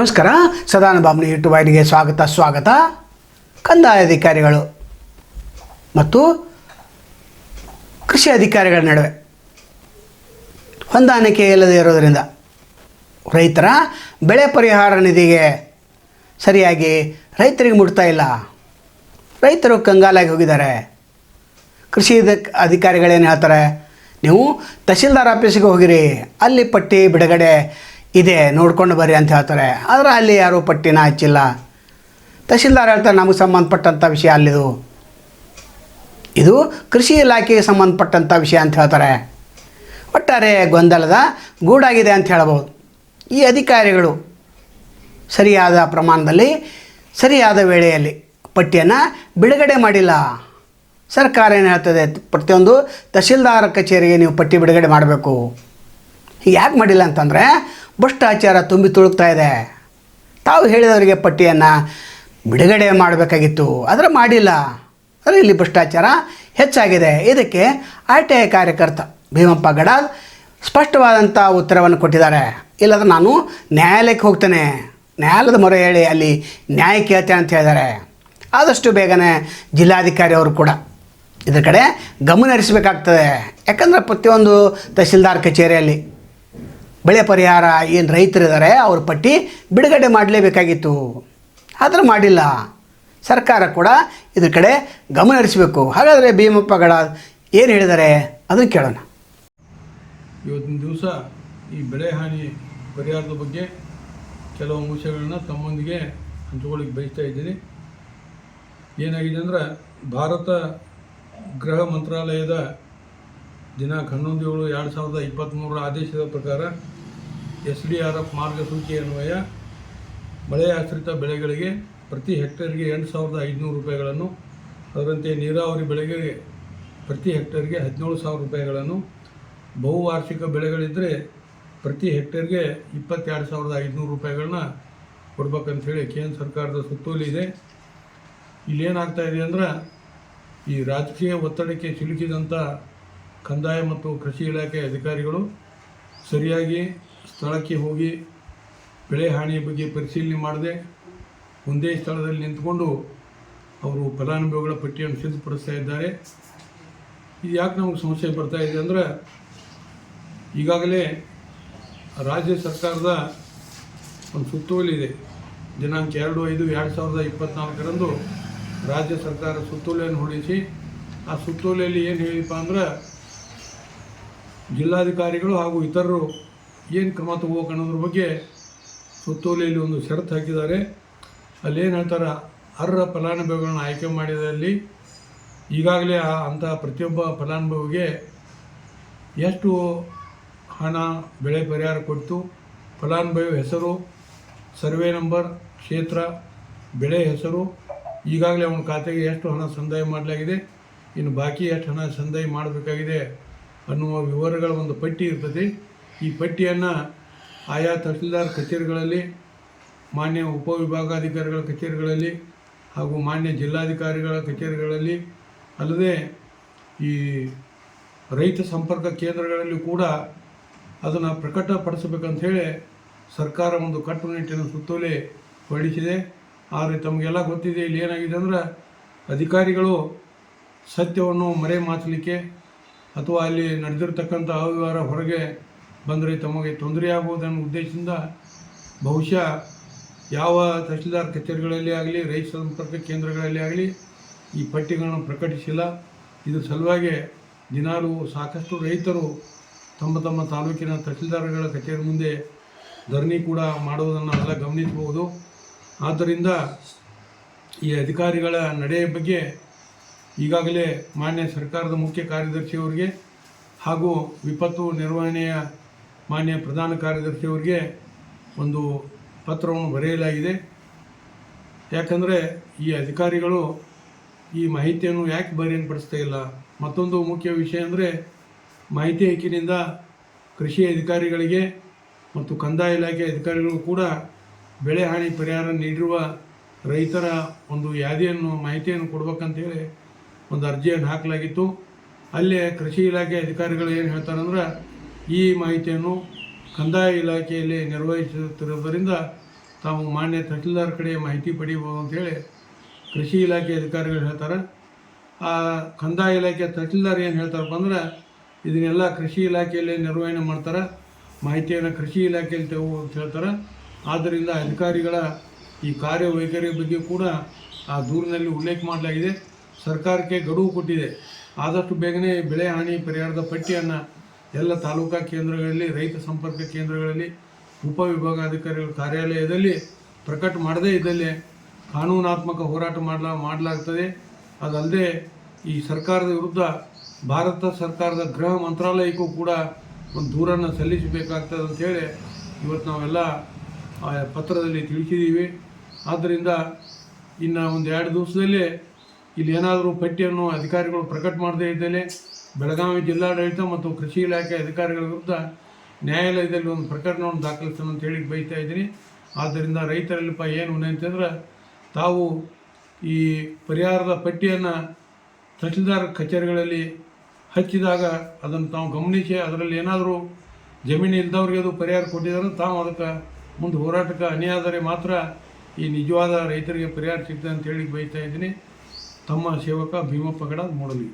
ನಮಸ್ಕಾರ. ಸದಾನ ಬಾಮನಿ ಯೂಟ್ಯೂಬ್ ವಾಹಿನಿಗೆ ಸ್ವಾಗತ ಸ್ವಾಗತ. ಕಂದಾಯ ಅಧಿಕಾರಿಗಳು ಮತ್ತು ಕೃಷಿ ಅಧಿಕಾರಿಗಳ ನಡುವೆ. ಹೊಂದಾಣಿಕೆ ಇಲ್ಲದೆ ಇರೋದರಿಂದ ರೈತರ ಬೆಳೆ ಪರಿಹಾರ ನಿಧಿಗೆ ಸರಿಯಾಗಿ ರೈತರಿಗೆ ಮುಟ್ತಾ ಇಲ್ಲ. ರೈತರು ಕಂಗಾಲಾಗಿ ಹೋಗಿದ್ದಾರೆ. ಕೃಷಿ ಅಧಿಕಾರಿಗಳೇನು ಹೇಳ್ತಾರೆ? ನೀವು ತಹಶೀಲ್ದಾರ್ ಆಫೀಸಿಗೆ ಹೋಗಿರಿ. ಅಲ್ಲಿ ಪಟ್ಟಿ ಬಿಡುಗಡೆ ಇದೆ, ನೋಡ್ಕೊಂಡು ಬರ್ರಿ ಅಂತ ಹೇಳ್ತಾರೆ. ಆದರೆ ಅಲ್ಲಿ ಯಾರೂ ಪಟ್ಟಿನ ಹಚ್ಚಿಲ್ಲ. ತಹಶೀಲ್ದಾರ್ ಹೇಳ್ತಾರೆ, ನಮಗೆ ಸಂಬಂಧಪಟ್ಟಂಥ ವಿಷಯ ಅಲ್ಲಿದು. ಇದು ಕೃಷಿ ಇಲಾಖೆಗೆ ಸಂಬಂಧಪಟ್ಟಂಥ ವಿಷಯ ಅಂತ ಹೇಳ್ತಾರೆ. ಒಟ್ಟಾರೆ ಗೊಂದಲದ ಗೂಡಾಗಿದೆ ಅಂತ ಹೇಳ್ಬೋದು. ಈ ಅಧಿಕಾರಿಗಳು ಸರಿಯಾದ ಪ್ರಮಾಣದಲ್ಲಿ, ಸರಿಯಾದ ವೇಳೆಯಲ್ಲಿ ಪಟ್ಟಿಯನ್ನು ಬಿಡುಗಡೆ ಮಾಡಿಲ್ಲ. ಸರ್ಕಾರ ಏನು ಹೇಳ್ತದೆ, ಪ್ರತಿಯೊಂದು ತಹಶೀಲ್ದಾರ್ ಕಚೇರಿಗೆ ನೀವು ಪಟ್ಟಿ ಬಿಡುಗಡೆ ಮಾಡಬೇಕು. ಯಾಕೆ ಮಾಡಿಲ್ಲ ಅಂತಂದರೆ ಭ್ರಷ್ಟಾಚಾರ ತುಂಬಿ ತುಳುಕ್ತಾ ಇದೆ. ತಾವು ಹೇಳಿದವರಿಗೆ ಪಟ್ಟಿಯನ್ನು ಬಿಡುಗಡೆ ಮಾಡಬೇಕಾಗಿತ್ತು. ಆದರೆ ಮಾಡಿಲ್ಲ. ಆದರೆ ಇಲ್ಲಿ ಭ್ರಷ್ಟಾಚಾರ ಹೆಚ್ಚಾಗಿದೆ. ಇದಕ್ಕೆ ಆರ್ ಟಿ ಐ ಕಾರ್ಯಕರ್ತ ಭೀಮಪ್ಪ ಗಡಾಲ್ ಸ್ಪಷ್ಟವಾದಂಥ ಉತ್ತರವನ್ನು ಕೊಟ್ಟಿದ್ದಾರೆ. ಇಲ್ಲದ್ರೆ ನಾನು ನ್ಯಾಯಾಲಯಕ್ಕೆ ಹೋಗ್ತೇನೆ. ನ್ಯಾಯಾಲಯದ ಮೊರೆ ಹೇಳಿ ಅಲ್ಲಿ ನ್ಯಾಯ ಕೇಳ್ತೇನೆ ಅಂತ ಹೇಳಿದ್ದಾರೆ. ಆದಷ್ಟು ಬೇಗನೆ ಜಿಲ್ಲಾಧಿಕಾರಿ ಅವರು ಕೂಡ ಇದರ ಕಡೆ ಗಮನ ಹರಿಸಬೇಕಾಗ್ತದೆ. ಯಾಕಂದರೆ ಪ್ರತಿಯೊಂದು ತಹಸೀಲ್ದಾರ್ ಕಚೇರಿಯಲ್ಲಿ ಬೆಳೆ ಪರಿಹಾರ ಏನು ರೈತರಿದ್ದಾರೆ, ಅವ್ರ ಪಟ್ಟಿ ಬಿಡುಗಡೆ ಮಾಡಲೇಬೇಕಾಗಿತ್ತು. ಆದರೆ ಮಾಡಿಲ್ಲ. ಸರ್ಕಾರ ಕೂಡ ಇದ್ರ ಕಡೆ ಗಮನ ಹರಿಸಬೇಕು. ಹಾಗಾದರೆ ಭೀಮಪ್ಪಗಳ ಏನು ಹೇಳಿದ್ದಾರೆ? ಅದನ್ನು ಕೇಳೋಣ. ಇವತ್ತಿನ ದಿವಸ ಈ ಬೆಳೆ ಹಾನಿ ಪರಿಹಾರದ ಬಗ್ಗೆ ಕೆಲವು ಅಂಶಗಳನ್ನ ತಮ್ಮೊಂದಿಗೆ ಹಂಚಿಕೊಳ್ಳಿಕ್ಕೆ ಬಯಸ್ತಾ ಇದ್ದೀನಿ. ಏನಾಗಿದೆ ಅಂದ್ರೆ, ಭಾರತ ಗೃಹ ಮಂತ್ರಾಲಯದ ದಿನಾಂಕ ಹನ್ನೊಂದು ಏಳು ಎರಡು ಸಾವಿರದ ಇಪ್ಪತ್ತ್ಮೂರರ ಆದೇಶದ ಪ್ರಕಾರ ಎಸ್ ಡಿ ಆರ್ ಎಫ್ ಮಾರ್ಗಸೂಚಿ ಅನ್ವಯ ಮಳೆ ಆಶ್ರಿತ ಬೆಳೆಗಳಿಗೆ ಪ್ರತಿ ಹೆಕ್ಟೇರ್ಗೆ ಎಂಟು ಸಾವಿರದ ಐದುನೂರು ರೂಪಾಯಿಗಳನ್ನು, ಅದರಂತೆ ನೀರಾವರಿ ಬೆಳೆಗೆ ಪ್ರತಿ ಹೆಕ್ಟೇರ್ಗೆ ಹದಿನೇಳು ಸಾವಿರ ರೂಪಾಯಿಗಳನ್ನು, ಬಹುವಾರ್ಷಿಕ ಬೆಳೆಗಳಿದ್ದರೆ ಪ್ರತಿ ಹೆಕ್ಟೇರ್ಗೆ ಇಪ್ಪತ್ತೆರಡು ಸಾವಿರದ ಐದುನೂರು ರೂಪಾಯಿಗಳನ್ನ ಕೊಡ್ಬೇಕಂತೇಳಿ ಕೇಂದ್ರ ಸರ್ಕಾರದ ಸುತ್ತೋಲೆ ಇದೆ ಇಲ್ಲೇನಾಗ್ತಾ ಇದೆ ಅಂದ್ರೆ ಈ ರಾಜಕೀಯ ಒತ್ತಡಕ್ಕೆ ಸಿಲುಕಿದಂಥ ಕಂದಾಯ ಮತ್ತು ಕೃಷಿ ಇಲಾಖೆ ಅಧಿಕಾರಿಗಳು ಸರಿಯಾಗಿ ಸ್ಥಳಕ್ಕೆ ಹೋಗಿ ಬೆಳೆ ಹಾನಿಯ ಬಗ್ಗೆ ಪರಿಶೀಲನೆ ಮಾಡದೆ ಒಂದೇ ಸ್ಥಳದಲ್ಲಿ ನಿಂತ್ಕೊಂಡು ಅವರು ಫಲಾನುಭವಿಗಳ ಪಟ್ಟಿಯನ್ನು ಸಿದ್ಧಪಡಿಸ್ತಾ ಇದ್ದಾರೆ. ಇದು ಯಾಕೆ ನಮಗೆ ಸಮಸ್ಯೆ ಬರ್ತಾ ಇದೆ ಅಂದರೆ ಈಗಾಗಲೇ ರಾಜ್ಯ ಸರ್ಕಾರದ ಒಂದು ಸುತ್ತೋಲೆ ಇದೆ. ದಿನಾಂಕ ಎರಡು ಐದು ಎರಡು ಸಾವಿರದ ಇಪ್ಪತ್ತ್ನಾಲ್ಕರಂದು ರಾಜ್ಯ ಸರ್ಕಾರ ಸುತ್ತೋಲೆಯನ್ನು ಹೊರಡಿಸಿ, ಆ ಸುತ್ತೋಲೆಯಲ್ಲಿ ಏನು ಹೇಳಿಪ್ಪ ಅಂದ್ರೆ ಜಿಲ್ಲಾಧಿಕಾರಿಗಳು ಹಾಗೂ ಇತರರು ಏನು ಕ್ರಮ ತಗೋಬೇಕು ಅನ್ನೋದ್ರ ಬಗ್ಗೆ ಸುತ್ತೋಲೆಯಲ್ಲಿ ಒಂದು ಷರತ್ತು ಹಾಕಿದ್ದಾರೆ. ಅಲ್ಲೇನು ಹೇಳ್ತಾರೆ? ಅರ್ಹ ಫಲಾನುಭವಿಗಳನ್ನ ಆಯ್ಕೆ ಮಾಡಿದಲ್ಲಿ ಈಗಾಗಲೇ ಅಂಥ ಪ್ರತಿಯೊಬ್ಬ ಫಲಾನುಭವಿಗೆ ಎಷ್ಟು ಹಣ ಬೆಳೆ ಪರಿಹಾರ ಕೊಟ್ಟು ಫಲಾನುಭವಿ ಹೆಸರು, ಸರ್ವೆ ನಂಬರ್, ಕ್ಷೇತ್ರ, ಬೆಳೆ ಹೆಸರು, ಈಗಾಗಲೇ ಅವನ ಖಾತೆಗೆ ಎಷ್ಟು ಹಣ ಸಂದಾಯ ಮಾಡಲಾಗಿದೆ? ಇನ್ನು ಬಾಕಿ ಎಷ್ಟು ಹಣ ಸಂದಾಯ ಮಾಡಬೇಕಾಗಿದೆ ಅನ್ನುವ ವಿವರಗಳ ಒಂದು ಪಟ್ಟಿ ಇರ್ತದೆ. ಈ ಪಟ್ಟಿಯನ್ನು ಆಯಾ ತಹಸೀಲ್ದಾರ್ ಕಚೇರಿಗಳಲ್ಲಿ, ಮಾನ್ಯ ಉಪವಿಭಾಗಾಧಿಕಾರಿಗಳ ಕಚೇರಿಗಳಲ್ಲಿ ಹಾಗೂ ಮಾನ್ಯ ಜಿಲ್ಲಾಧಿಕಾರಿಗಳ ಕಚೇರಿಗಳಲ್ಲಿ ಅಲ್ಲದೆ ಈ ರೈತ ಸಂಪರ್ಕ ಕೇಂದ್ರಗಳಲ್ಲಿ ಕೂಡ ಅದನ್ನು ಪ್ರಕಟಪಡಿಸಬೇಕಂತ ಹೇಳಿ ಸರ್ಕಾರ ಒಂದು ಕಟ್ಟುನಿಟ್ಟಿನ ಸುತ್ತೋಲೆ ಹೊರಡಿಸಿದೆ. ಆದರೆ ತಮಗೆಲ್ಲ ಗೊತ್ತಿದೆ ಇಲ್ಲಿ ಏನಾಗಿದೆ ಅಂದರೆ ಅಧಿಕಾರಿಗಳು ಸತ್ಯವನ್ನು ಮರೆ ಮಾಚಲಿಕ್ಕೆ ಅಥವಾ ಅಲ್ಲಿ ನಡೆದಿರ್ತಕ್ಕಂಥ ಅವ್ಯವಹಾರ ಹೊರಗೆ ಬಂದರೆ ತಮಗೆ ತೊಂದರೆ ಆಗುವುದನ್ನೋ ಉದ್ದೇಶದಿಂದ ಬಹುಶಃ ಯಾವ ತಹಶೀಲ್ದಾರ್ ಕಚೇರಿಗಳಲ್ಲಿ ಆಗಲಿ, ರೈತ ಸಂಪರ್ಕ ಕೇಂದ್ರಗಳಲ್ಲಿ ಆಗಲಿ ಈ ಪಟ್ಟಿಗಳನ್ನು ಪ್ರಕಟಿಸಿಲ್ಲ. ಇದರ ಸಲುವಾಗಿ ದಿನಾಲು ಸಾಕಷ್ಟು ರೈತರು ತಮ್ಮ ತಮ್ಮ ತಾಲೂಕಿನ ತಹಶೀಲ್ದಾರ್ಗಳ ಕಚೇರಿ ಮುಂದೆ ಧರಣಿ ಕೂಡ ಮಾಡುವುದನ್ನು ಎಲ್ಲ ಗಮನಿಸಬಹುದು. ಆದ್ದರಿಂದ ಈ ಅಧಿಕಾರಿಗಳ ನಡೆಯ ಬಗ್ಗೆ ಈಗಾಗಲೇ ಮಾನ್ಯ ಸರ್ಕಾರದ ಮುಖ್ಯ ಕಾರ್ಯದರ್ಶಿಯವರಿಗೆ ಹಾಗೂ ವಿಪತ್ತು ನಿರ್ವಹಣೆಯ ಮಾನ್ಯ ಪ್ರಧಾನ ಕಾರ್ಯದರ್ಶಿಯವರಿಗೆ ಒಂದು ಪತ್ರವನ್ನು ಬರೆಯಲಾಗಿದೆ. ಯಾಕಂದರೆ ಈ ಅಧಿಕಾರಿಗಳು ಈ ಮಾಹಿತಿಯನ್ನು ಯಾಕೆ ಬಹಿರಂಗಪಡಿಸ್ತಾ ಇಲ್ಲ? ಮತ್ತೊಂದು ಮುಖ್ಯ ವಿಷಯ ಅಂದರೆ ಮಾಹಿತಿ ಹಕ್ಕಿನಿಂದ ಕೃಷಿ ಅಧಿಕಾರಿಗಳಿಗೆ ಮತ್ತು ಕಂದಾಯ ಇಲಾಖೆ ಅಧಿಕಾರಿಗಳು ಕೂಡ ಬೆಳೆ ಹಾನಿ ಪರಿಹಾರ ನೀಡಿರುವ ರೈತರ ಒಂದು ಯಾದಿಯನ್ನು, ಮಾಹಿತಿಯನ್ನು ಕೊಡ್ಬೇಕಂತೇಳಿ ಒಂದು ಅರ್ಜಿಯನ್ನು ಹಾಕಲಾಗಿತ್ತು. ಅಲ್ಲೇ ಕೃಷಿ ಇಲಾಖೆ ಅಧಿಕಾರಿಗಳು ಏನು ಹೇಳ್ತಾರಂದ್ರೆ ಈ ಮಾಹಿತಿಯನ್ನು ಕಂದಾಯ ಇಲಾಖೆಯಲ್ಲಿ ನಿರ್ವಹಿಸುತ್ತಿರುವುದರಿಂದ ತಾವು ಮಾನ್ಯ ತಹಸೀಲ್ದಾರ್ ಕಡೆ ಮಾಹಿತಿ ಪಡಿಬೋದು ಅಂತೇಳಿ ಕೃಷಿ ಇಲಾಖೆ ಅಧಿಕಾರಿಗಳು ಹೇಳ್ತಾರೆ. ಆ ಕಂದಾಯ ಇಲಾಖೆ ತಹಸೀಲ್ದಾರ್ ಏನು ಹೇಳ್ತಾರಪ್ಪ ಅಂದ್ರೆ ಇದನ್ನೆಲ್ಲ ಕೃಷಿ ಇಲಾಖೆಯಲ್ಲಿ ನಿರ್ವಹಣೆ ಮಾಡ್ತಾರೆ. ಮಾಹಿತಿಯನ್ನು ಕೃಷಿ ಇಲಾಖೆಯಲ್ಲಿ ತಗೋ ಅಂತ ಹೇಳ್ತಾರೆ. ಆದ್ದರಿಂದ ಅಧಿಕಾರಿಗಳ ಈ ಕಾರ್ಯವೈಖರಿ ಬಗ್ಗೆ ಕೂಡ ಆ ದೂರಿನಲ್ಲಿ ಉಲ್ಲೇಖ ಮಾಡಲಾಗಿದೆ. ಸರ್ಕಾರಕ್ಕೆ ಗಡುವು ಕೊಟ್ಟಿದೆ. ಆದಷ್ಟು ಬೇಗನೆ ಬೆಳೆ ಹಾನಿ ಪರಿಹಾರದ ಪಟ್ಟಿಯನ್ನು ಎಲ್ಲ ತಾಲೂಕಾ ಕೇಂದ್ರಗಳಲ್ಲಿ, ರೈತ ಸಂಪರ್ಕ ಕೇಂದ್ರಗಳಲ್ಲಿ ಉಪವಿಭಾಗಾಧಿಕಾರಿಗಳ ಕಾರ್ಯಾಲಯದಲ್ಲಿ ಪ್ರಕಟ ಮಾಡದೇ ಇದ್ದಲ್ಲಿ ಕಾನೂನಾತ್ಮಕ ಹೋರಾಟ ಮಾಡಲ, ಮಾಡಲಾಗ್ತದೆ. ಅದಲ್ಲದೆ ಈ ಸರ್ಕಾರದ ವಿರುದ್ಧ ಭಾರತ ಸರ್ಕಾರದ ಗೃಹ ಮಂತ್ರಾಲಯಕ್ಕೂ ಕೂಡ ಒಂದು ದೂರನ್ನು ಸಲ್ಲಿಸಬೇಕಾಗ್ತದೆ ಅಂಥೇಳಿ ಇವತ್ತು ನಾವೆಲ್ಲ ಪತ್ರದಲ್ಲಿ ತಿಳಿಸಿದ್ದೀವಿ. ಆದ್ದರಿಂದ ಇನ್ನು ಒಂದು ಎರಡು ದಿವಸದಲ್ಲಿ ಇಲ್ಲಿ ಏನಾದರೂ ಪಟ್ಟಿಯನ್ನು ಅಧಿಕಾರಿಗಳು ಪ್ರಕಟ ಮಾಡದೇ ಇದ್ದಲ್ಲಿ ಬೆಳಗಾವಿ ಜಿಲ್ಲಾಡಳಿತ ಮತ್ತು ಕೃಷಿ ಇಲಾಖೆ ಅಧಿಕಾರಿಗಳ ವಿರುದ್ಧ ನ್ಯಾಯಾಲಯದಲ್ಲಿ ಒಂದು ಪ್ರಕರಣವನ್ನು ದಾಖಲಿಸ್ತಾನೆ ಅಂತ ಹೇಳಿ ಬೈತಾ ಇದ್ದೀನಿ. ಆದ್ದರಿಂದ ರೈತರಲ್ಲಿಪ್ಪ ಏನು ಅಂತಂದ್ರೆ ತಾವು ಈ ಪರಿಹಾರದ ಪಟ್ಟಿಯನ್ನು ತಹಸೀಲ್ದಾರ್ ಕಚೇರಿಗಳಲ್ಲಿ ಹಚ್ಚಿದಾಗ ಅದನ್ನು ತಾವು ಗಮನಿಸಿ, ಅದರಲ್ಲಿ ಏನಾದರೂ ಜಮೀನು ಇಲ್ಲದವ್ರಿಗೆ ಅದು ಪರಿಹಾರ ಕೊಟ್ಟಿದ್ದಾರೆ ತಾವು ಅದಕ್ಕೆ ಮುಂದೆ ಹೋರಾಟಕ್ಕೆ ಅನಿಯಾದರೆ ಮಾತ್ರ ಈ ನಿಜವಾದ ರೈತರಿಗೆ ಪರಿಹಾರ ಸಿಗ್ತದೆ ಅಂತ ಹೇಳಿ ಬೈತಾ ಇದ್ದೀನಿ. ತಮ್ಮ ಸೇವಕ ಭೀಮಪ್ಪ ಗಡ, ಮೂಡಲಿ.